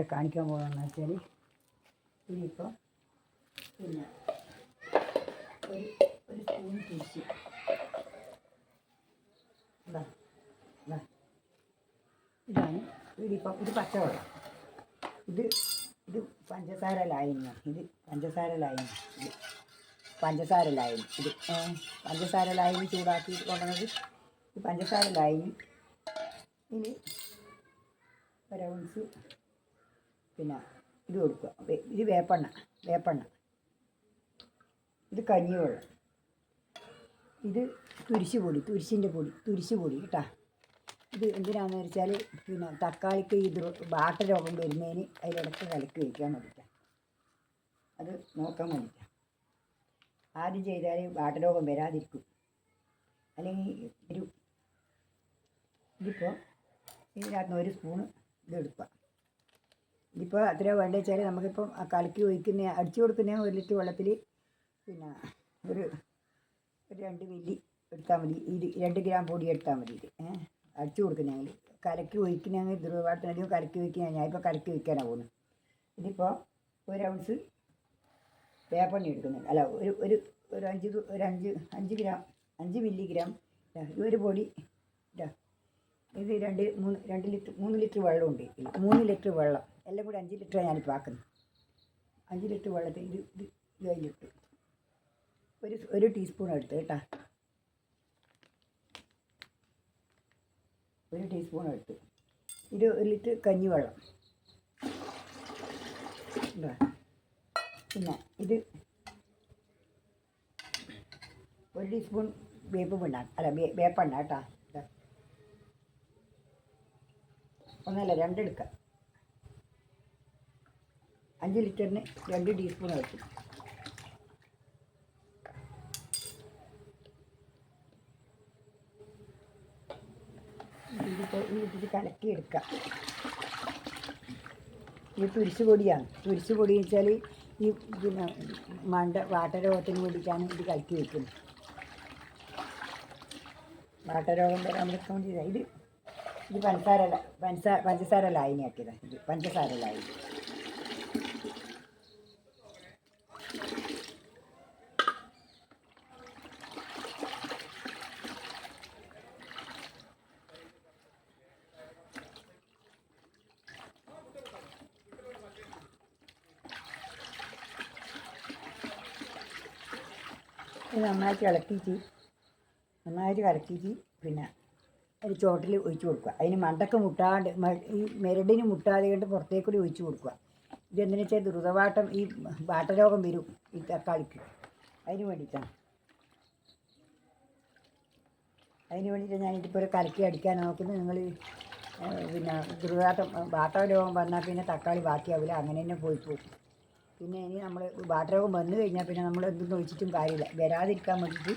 ഞാനിവിടെ കാണിക്കാൻ പോകുന്നതെന്ന് വെച്ചാൽ ഇനിയിപ്പോൾ പിന്നെ ഒരു ഒരു സ്പൂൺ തിരിച്ച് ഇതാ ഇതാ ഇതാണ് ഇതിപ്പോൾ ഇത് പച്ചവെള്ളം. ഇത് ഇത് പഞ്ചസാര ലായനിയാണ് ഇത് പഞ്ചസാര ലായനി ഇത് പഞ്ചസാര ലായനി ഇത് പഞ്ചസാര ലായനി ചൂടാക്കി കൊണ്ടുവന്നത്. ഇത് പഞ്ചസാര ലായനി ഇനി ഒരു ഔൺസ് പിന്നെ ഇത് കൊടുക്കുക. ഇത് വേപ്പെണ്ണ വേപ്പെണ്ണ. ഇത് കഞ്ഞിവെള്ളം. ഇത് തുരിശ് പൊടി തുരിശിന്റെ പൊടി തുരിശ് പൊടി കേട്ടാ. ഇത് എന്തിനാണെന്ന് വെച്ചാൽ പിന്നെ തക്കാളിക്ക് ഇത് ബാട്ട രോഗം വരുന്നതിന് അതിലിടക്ക് കലക്ക് വയ്ക്കാൻ വേണ്ടിയിട്ടാണ് അത് നോക്കാൻ വേണ്ടിയിട്ടാണ് ആദ്യം ചെയ്താൽ ബാട്ട രോഗം വരാതിരിക്കും. അല്ലെങ്കിൽ ഒരു ഇതിപ്പോൾ ഇതിനകത്ത് ഒരു സ്പൂണ് ഇതെടുക്കുക ഇതിപ്പോൾ അത്ര വേണ്ടത് വെച്ചാൽ നമുക്കിപ്പം കലക്കി ഒഴിക്കുന്ന അടിച്ചു കൊടുക്കുന്ന ഒരു ലിറ്റർ വെള്ളത്തിൽ പിന്നെ ഒരു ഒരു രണ്ട് മില്ലി എടുത്താൽ മതി. ഇത് രണ്ട് ഗ്രാം പൊടി എടുത്താൽ മതി ഇത്. അടിച്ചു കൊടുക്കുന്നെങ്കിൽ കലക്കി ഒഴിക്കുന്നതെങ്കിൽ ധ്രുവപാട്ടത്തിനധികം കലക്കി ഒഴിക്കുന്ന ഞാൻ ഇപ്പോൾ കലക്കി ഒഴിക്കാനാണ് പോകുന്നത് ഇതിപ്പോൾ ഒരു ഔൺസ് വേപ്പെണ്ണ എടുക്കുന്നുണ്ട്. അല്ല ഒരു ഒരു ഒരു അഞ്ച് ഒരു അഞ്ച് അഞ്ച് ഗ്രാം അഞ്ച് മില്ലിഗ്രാം ഒരു പൊടി ഇതാ. രണ്ട് മൂന്ന് രണ്ട് ലിറ്റർ മൂന്ന് ലിറ്റർ വെള്ളമുണ്ട് മൂന്ന് ലിറ്റർ വെള്ളം. എല്ലാം കൂടി അഞ്ച് ലിറ്ററാണ് ഞാനിപ്പോൾ ആക്കുന്നത് അഞ്ച് ലിറ്റർ വെള്ളത്തിൽ ഇത് ഇത് ഇത് കഴിഞ്ഞിട്ട് ഒരു ഒരു ടീസ്പൂൺ എടുത്ത് കേട്ടാ. ഒരു ടീസ്പൂൺ എടുത്ത്. ഇത് ഒരു ലിറ്റർ കഞ്ഞിവെള്ളം. പിന്നെ ഇത് ഒരു ടീസ്പൂൺ വേപ്പ് പിണ്ണ അല്ല വേപ്പെണ്ണ കേട്ടാ. ഒന്നല്ല രണ്ടെടുക്കാം. അഞ്ച് ലിറ്ററിന് രണ്ട് ടീസ്പൂൺ വെച്ചു ഇതിപ്പോൾ ഇത് കലക്കി എടുക്കാം ഇത് തുരിശ് പൊടിയാണ് തുരിശ് പൊടി വെച്ചാൽ ഈ പിന്നെ മണ്ട വാട്ടരോഗത്തിന് വേണ്ടിയിട്ടാണ് ഇത് കലക്കി വെക്കുന്നത്. വാട്ടരോഗം വരാൻ വേണ്ടിയിട്ടാണ് ഇത് ഇത് പഞ്ചസാര പഞ്ചസാര പഞ്ചസാര ലായനിയാക്കിയതാണ് ഇത് പഞ്ചസാര ലായനി ഇത് നന്നായിട്ട് ഇളക്കിയിട്ട് നന്നായിട്ട് കലക്കിയിട്ട് പിന്നെ ഒരു ചോട്ടിൽ ഒഴിച്ചു കൊടുക്കുക. അതിന് മണ്ടക്ക് മുട്ടാണ്ട് ഈ മെരടിന് മുട്ടാതെ കണ്ട് പുറത്തേക്ക് കൂടി ഒഴിച്ചു കൊടുക്കുക. ഇതെന്തിനു വെച്ചാൽ ദ്രുതവാട്ടം ഈ വാട്ടരോഗം വരും ഈ തക്കാളിക്ക്. അതിന് വേണ്ടിയിട്ടാണ് അതിന് വേണ്ടിയിട്ട് ഞാൻ ഇതിപ്പോൾ ഒരു കലക്കി അടിക്കാൻ നോക്കുന്നത് നിങ്ങൾ പിന്നെ ദ്രുതവാട്ടം വാട്ടരോഗം വന്നാൽ പിന്നെ തക്കാളി ബാക്കിയാവില്ല. അങ്ങനെ തന്നെ പോയി പോകും. പിന്നെ ഇനി നമ്മൾ വാട്ടരോഗം വന്നു കഴിഞ്ഞാൽ പിന്നെ നമ്മൾ എന്തെന്ന് ഒഴിച്ചിട്ടും കാര്യമില്ല. വരാതിരിക്കാൻ വേണ്ടിയിട്ട്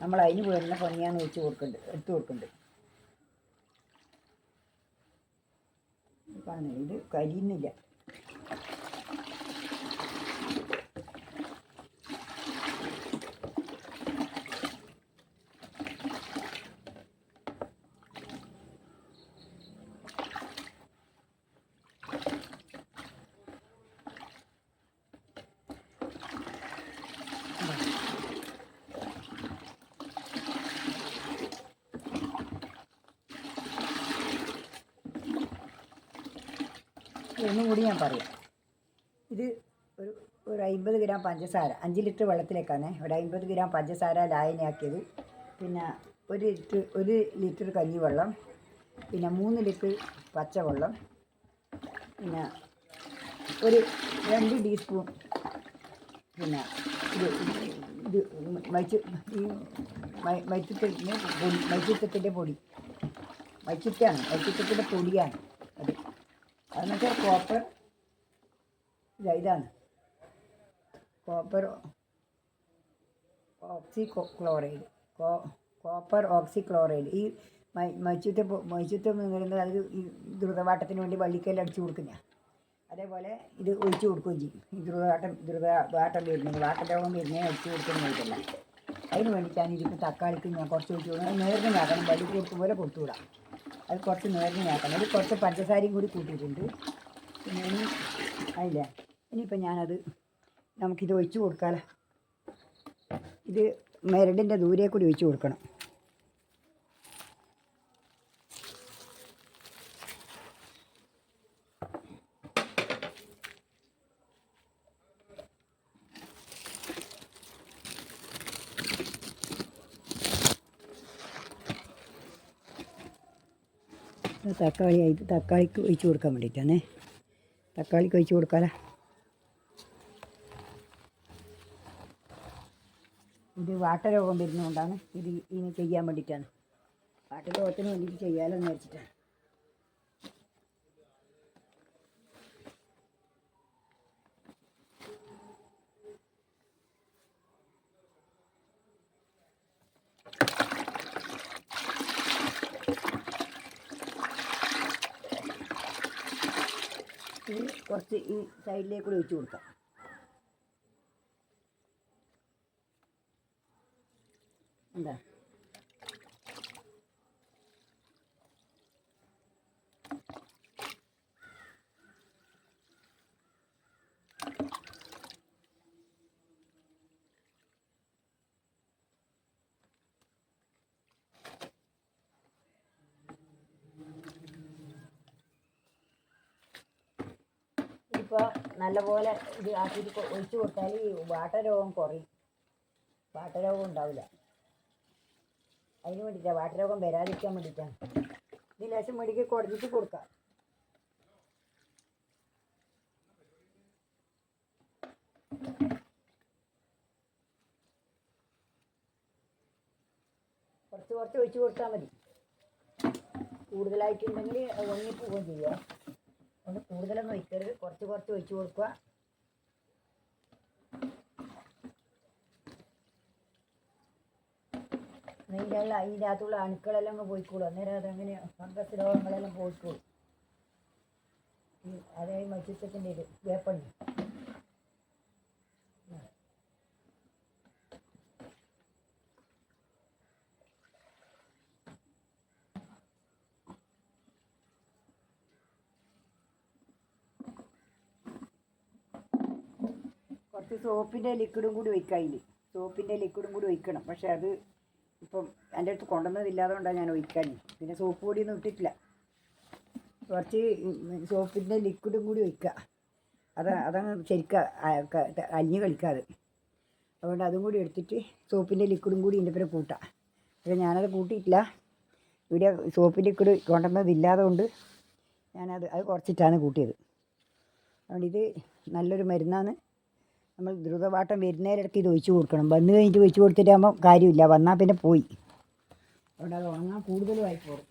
നമ്മൾ അതിന് വേണ്ട പണിയാന്ന് വെച്ച് കൊടുക്കുന്നുണ്ട് എടുത്തു കൊടുക്കുന്നുണ്ട് ഇത്. കരിയുന്നില്ല. ഒന്നും കൂടി ഞാൻ പറയാം. ഇത് ഒരു ഒരു അമ്പത് ഗ്രാം പഞ്ചസാര അഞ്ച് ലിറ്റർ വെള്ളത്തിലേക്കാണ്. ഒരു അമ്പത് ഗ്രാം പഞ്ചസാര ലായനിയാക്കിയത്. പിന്നെ ഒരു ലിറ്റർ ഒരു ലിറ്റർ കഞ്ഞിവെള്ളം പിന്നെ മൂന്ന് ലിറ്റർ പച്ചവെള്ളം പിന്നെ ഒരു രണ്ട് ടീസ്പൂൺ പിന്നെ ഇത് ഇത് മൈച്ചു ഈ മൈ മൈച്ചുത്തത്തിന്റെ പൊടി മൈച്ചുത്തത്തിന്റെ പൊടി മൈച്ചുത്താണ് പൊടിയാണ്. അത് അതെന്ന് വെച്ചാൽ കോപ്പർ ഇതാ ഇതാണ്. Copper oxychloride copper oxychloride ഈ മൈച്ചൂറ്റ മൈച്ചൂറ്റം എന്ന് അത് ഈ ദ്രുതവാട്ടത്തിന് വേണ്ടി വള്ളിക്കല്ല് അടിച്ചു കൊടുക്കുന്ന. അതേപോലെ ഇത് ഒഴിച്ചു കൊടുക്കുകയും ചെയ്യും. ഈ ദ്രുതവാട്ടം ദ്രുതവാട്ടം വരുന്നത് വാട്ടരോഗം വരുന്നേ അടിച്ചു കൊടുക്കുന്നതല്ല അതിന് വേണ്ടിയിട്ടാണ് ഇതിപ്പോൾ തക്കാളിക്ക് ഞാൻ കുറച്ച് ഒഴിച്ചു കൊടുക്കുന്നത്. നേരിട്ട് നടക്കണം വള്ളി കൊടുക്കും പോലെ കൊടുത്തുവിടാം അത് കുറച്ച് നേർന്നയാക്കണം അതിൽ കുറച്ച് പഞ്ചസാരയും കൂടി കൂട്ടിയിട്ടുണ്ട്. പിന്നെ ഇനി അതില്ല. ഇനിയിപ്പോൾ ഞാനത് നമുക്കിത് ഒഴിച്ചു കൊടുക്കാമല്ലോ ഇത് മരടിന്റെ ദൂരെ കൂടി ഒഴിച്ചു കൊടുക്കണം. തക്കാളി ആയിട്ട് തക്കാളിക്ക് ഒഴിച്ച് കൊടുക്കാൻ വേണ്ടിയിട്ടാണേ. തക്കാളിക്ക് ഒഴിച്ച് കൊടുക്കാലോ ഇത് വാട്ടരോഗം വരുന്നതുകൊണ്ടാണ് ഇത് ഇനി ചെയ്യാൻ വേണ്ടിയിട്ടാണ്. വാട്ടരോഗത്തിന് വേണ്ടിയിട്ട് ചെയ്യാമല്ലോ എന്ന് വെച്ചിട്ടാണ് ഇത് കുറച്ച് ഈ സൈഡിലേക്ക് കൂടി ഒഴിച്ച് കൊടുക്കാം. എന്താ? ഇപ്പോൾ നല്ലപോലെ ഇത് ആക്കിയിട്ട് ഒഴിച്ച് കൊടുത്താൽ ഈ വാട്ടരോഗം കുറയും. വാട്ടരോഗം ഉണ്ടാവില്ല. അതിന് വേണ്ടിയിട്ടാണ് വാട്ടരോഗം വരാതിരിക്കാൻ വേണ്ടിയിട്ടാണ് ഇത് ലേശം മെടിക്ക് കുടഞ്ഞിട്ട് കൊടുക്കാം. കുറച്ച് കുറച്ച് ഒഴിച്ച് കൊടുത്താൽ മതി. കൂടുതലായിട്ടുണ്ടെങ്കിൽ ഒന്നി പോവുകയും ചെയ്യുക അതുകൊണ്ട് കൂടുതലൊന്നും ഒഴിക്കരുത്. കുറച്ച് കുറച്ച് ഒഴിച്ചു കൊടുക്കുക. നെയ്യിലുള്ള അതിനകത്തുള്ള അണുക്കളെല്ലാം അങ്ങ് പോയിക്കോളൂ. അന്നേരം അതങ്ങനെ ഫംഗസ് രോഗങ്ങളെല്ലാം പോയിക്കോളും. അതേ മത്സ്യത്തിന്റെ ഇത് വേപ്പണ്ണി കുറച്ച് സോപ്പിന്റെ ലിക്വിഡും കൂടി ഒഴിക്കാം അതിൽ സോപ്പിന്റെ ലിക്വിഡും കൂടി ഒഴിക്കണം പക്ഷേ അത് ഇപ്പം എന്റെ അടുത്ത് കൊണ്ടുവന്നതില്ലാതെ കൊണ്ടാണ് ഞാൻ ഒഴിക്കാൻ പിന്നെ സോപ്പ് പൊടിയൊന്നും ഇട്ടിട്ടില്ല. കുറച്ച് സോപ്പിന്റെ ലിക്വിഡും കൂടി ഒഴിക്കുക അത് അതങ്ങ് ശരിക്കും അലിഞ്ഞ് കളിക്കാതെ അതുകൊണ്ട് അതും കൂടി എടുത്തിട്ട് സോപ്പിന്റെ ലിക്വിഡും കൂടി ഇതിന്റെ പേരെ കൂട്ടാം. പക്ഷേ ഞാനത് കൂട്ടിയിട്ടില്ല. ഇവിടെ സോപ്പ് ലിക്വിഡ് കൊണ്ടുവന്നതില്ലാതെ കൊണ്ട് ഞാനത് അത് കുറച്ചിട്ടാണ് കൂട്ടിയത്. അതുകൊണ്ട് ഇത് നല്ലൊരു മരുന്നാണ്. നമ്മൾ ദ്രുതവാട്ടം വരുന്നതിനിടയ്ക്ക് ഇത് ഒഴിച്ചു കൊടുക്കണം. വന്നു കഴിഞ്ഞിട്ട് ഒഴിച്ചു കൊടുത്തിട്ടാകുമ്പോൾ കാര്യമില്ല. വന്നാൽ പിന്നെ പോയി. അതുകൊണ്ട് അത് ഉണങ്ങാൻ കൂടുതലുമായി പോകും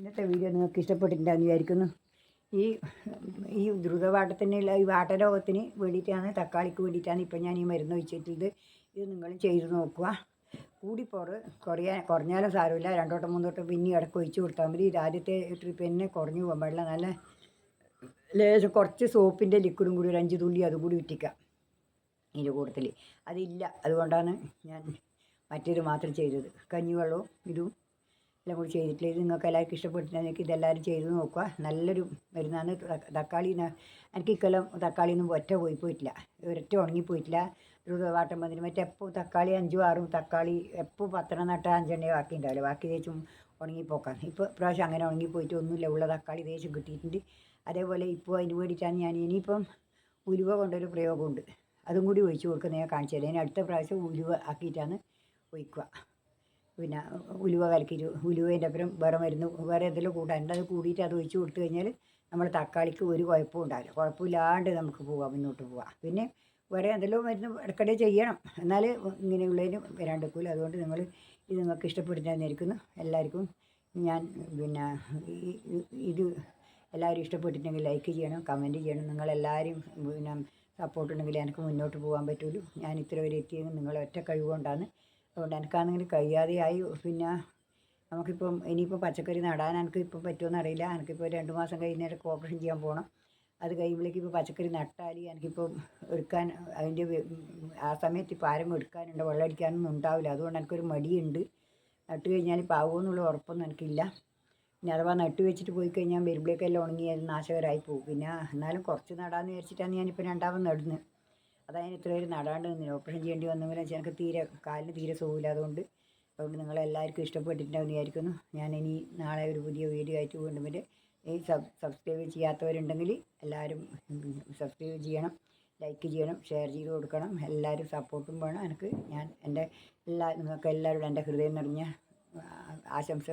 ഇന്നത്തെ വീഡിയോ നിങ്ങൾക്ക് ഇഷ്ടപ്പെട്ടിട്ടുണ്ടെന്ന് വിചാരിക്കുന്നു. ഈ ഈ ദ്രുതവാട്ടത്തിനുള്ള ഈ വാട്ടരോഗത്തിന് വേണ്ടിയിട്ടാണ് തക്കാളിക്ക് വേണ്ടിയിട്ടാണ് ഇപ്പം ഞാൻ ഈ മരുന്ന് ഒഴിച്ചിട്ടുള്ളത്. ഇത് നിങ്ങളും ചെയ്ത് നോക്കുക. കൂടിപ്പോറ് കുറയാൻ കുറഞ്ഞാലും സാരമില്ല. രണ്ടോട്ടം മൂന്നോട്ടം പിന്നെ ഇടയ്ക്ക് ഒഴിച്ച് കൊടുത്താൽ മതി. ഇത് ആദ്യത്തെ ട്രിപ്പ് തന്നെ കുറഞ്ഞു പോകാൻ പാടില്ല. നല്ല ലേശം കുറച്ച് സോപ്പിന്റെ ലിക്വിഡും കൂടി ഒരു അഞ്ച് തുള്ളി അതും കൂടി ഇതിന്റെ കൂട്ടത്തിൽ. അതില്ല. അതുകൊണ്ടാണ് ഞാൻ മറ്റേത് മാത്രം ചെയ്തത്. കഞ്ഞിവെള്ളവും ഇതും എല്ലാം കൂടി ചെയ്തിട്ടില്ല? ഇത് നിങ്ങൾക്ക് എല്ലാവർക്കും ഇഷ്ടപ്പെട്ടിട്ടുണ്ടെങ്കിൽ ഇതെല്ലാവരും ചെയ്ത് നോക്കുക. നല്ലൊരു മരുന്നാണ്. തക്കാളി എനിക്ക് ഇക്കൊല്ലം തക്കാളി ഒന്നും ഒറ്റ പോയി പോയിട്ടില്ല. ഒരൊറ്റ ഉണങ്ങിപ്പോയിട്ടില്ല വാട്ടം വന്നിട്ട് മറ്റേ എപ്പോൾ തക്കാളി അഞ്ചും ആറും തക്കാളി എപ്പോൾ പത്തെണ്ണം നട്ട അഞ്ചെണ്ണേ ബാക്കി ഉണ്ടാവില്ല. ബാക്കി തേച്ചും ഉണങ്ങിപ്പോക്കാം ഇപ്പോൾ ഇപ്രാവശ്യം അങ്ങനെ ഉണങ്ങിപ്പോയിട്ട് ഒന്നുമില്ല. ഉള്ള തക്കാളി തേച്ചും കിട്ടിയിട്ടുണ്ട്. അതേപോലെ ഇപ്പോൾ അതിന് വേണ്ടിയിട്ടാണ് ഞാൻ ഇനിയിപ്പം ഉലുവ കൊണ്ടൊരു പ്രയോഗമുണ്ട്. അതും കൂടി ഒഴിച്ചു കൊടുക്കുന്നത് ഞാൻ കാണിച്ചു തരാം ഇനി അടുത്ത പ്രാവശ്യം ഉലുവ ആക്കിയിട്ടാണ് ഒഴിക്കുക. പിന്നെ ഉലുവ കലക്കി ഉലുവേന്റെ അപ്പുറം വേറെ മരുന്ന് വേറെ എന്തെങ്കിലും കൂട്ടാനുണ്ട് അത് കൂടിയിട്ട് അത് ഒഴിച്ച് കൊടുത്തു കഴിഞ്ഞാൽ നമ്മൾ തക്കാളിക്ക് ഒരു കുഴപ്പവും ഉണ്ടാവില്ല. കുഴപ്പമില്ലാണ്ട് നമുക്ക് പോവാം മുന്നോട്ട് പോവാം. പിന്നെ വേറെ എന്തെല്ലോ മരുന്ന് ഇടയ്ക്കിടെ ചെയ്യണം. എന്നാൽ ഇങ്ങനെയുള്ളതിന് വരാണ്ടിരിക്കില്ല അതുകൊണ്ട് നിങ്ങൾ ഇത് നിങ്ങൾക്ക് ഇഷ്ടപ്പെട്ടിട്ടായിരിക്കുന്നു എല്ലാവർക്കും ഞാൻ പിന്നെ ഇത് എല്ലാവരും ഇഷ്ടപ്പെട്ടിട്ടുണ്ടെങ്കിൽ ലൈക്ക് ചെയ്യണം കമന്റ് ചെയ്യണം. നിങ്ങളെല്ലാവരും പിന്നെ സപ്പോർട്ട് ഉണ്ടെങ്കിൽ എനിക്ക് മുന്നോട്ട് പോകാൻ പറ്റുള്ളൂ. ഞാൻ ഇത്ര വരെ എത്തിയത് നിങ്ങളെ ഒറ്റ കഴിവുകൊണ്ടാണ്. അതുകൊണ്ട് എനിക്കാണെങ്കിൽ കഴിയാതെയായി. പിന്നെ നമുക്കിപ്പം ഇനിയിപ്പോൾ പച്ചക്കറി നടാൻ എനിക്ക് ഇപ്പോൾ പറ്റുമെന്ന് അറിയില്ല. എനിക്കിപ്പോൾ രണ്ട് മാസം കഴിഞ്ഞിട്ട് ഓപ്പറേഷൻ ചെയ്യാൻ പോകണം അത് കഴിയുമ്പോഴേക്ക് ഇപ്പോൾ പച്ചക്കറി നട്ടാൽ എനിക്കിപ്പോൾ എടുക്കാൻ അതിന്റെ ആ സമയത്ത് ഇപ്പോൾ ആരും എടുക്കാനുണ്ട്. വെള്ളം അടിക്കാനൊന്നും ഉണ്ടാവില്ല. അതുകൊണ്ട് എനിക്കൊരു മടിയുണ്ട്. നട്ട് കഴിഞ്ഞാൽ ഇപ്പോൾ ആവുമെന്നുള്ള ഉറപ്പൊന്നും എനിക്കില്ല. പിന്നെ അഥവാ നട്ട് വെച്ചിട്ട് പോയി കഴിഞ്ഞാൽ വരുമ്പോഴേക്കെല്ലാം ഉണങ്ങി അത് നാശകരമായി പോകും. പിന്നെ എന്നാലും കുറച്ച് നടാമെന്ന് വിചാരിച്ചിട്ടാണ് ഞാനിപ്പോൾ രണ്ടാമത് നടുന്നത്. അതായത് ഇത്ര പേര് നടാണ്ട് നിന്നില്ല ഓപ്പറേഷൻ ചെയ്യേണ്ടി വന്നെങ്കിലും എനിക്ക് തീരെ കാലിന് തീരെ സുഖമില്ല അതുകൊണ്ട് അതുകൊണ്ട് നിങ്ങളെല്ലാവർക്കും ഇഷ്ടപ്പെട്ടിട്ടുണ്ടാവും വിചാരിക്കുന്നു. ഞാൻ ഇനി നാളെ ഒരു പുതിയ വീഡിയോ ആയിട്ട് വീണ്ടും വരെ. ഈ സബ് സബ്സ്ക്രൈബ് ചെയ്യാത്തവരുണ്ടെങ്കിൽ എല്ലാവരും സബ്സ്ക്രൈബ് ചെയ്യണം ലൈക്ക് ചെയ്യണം ഷെയർ ചെയ്ത് കൊടുക്കണം. എല്ലാവരും സപ്പോർട്ടും വേണം. എനിക്ക് ഞാൻ എന്റെ എല്ലാ നിങ്ങൾക്ക് എല്ലാവരോടും എന്റെ ഹൃദയം നിറഞ്ഞ ആശംസ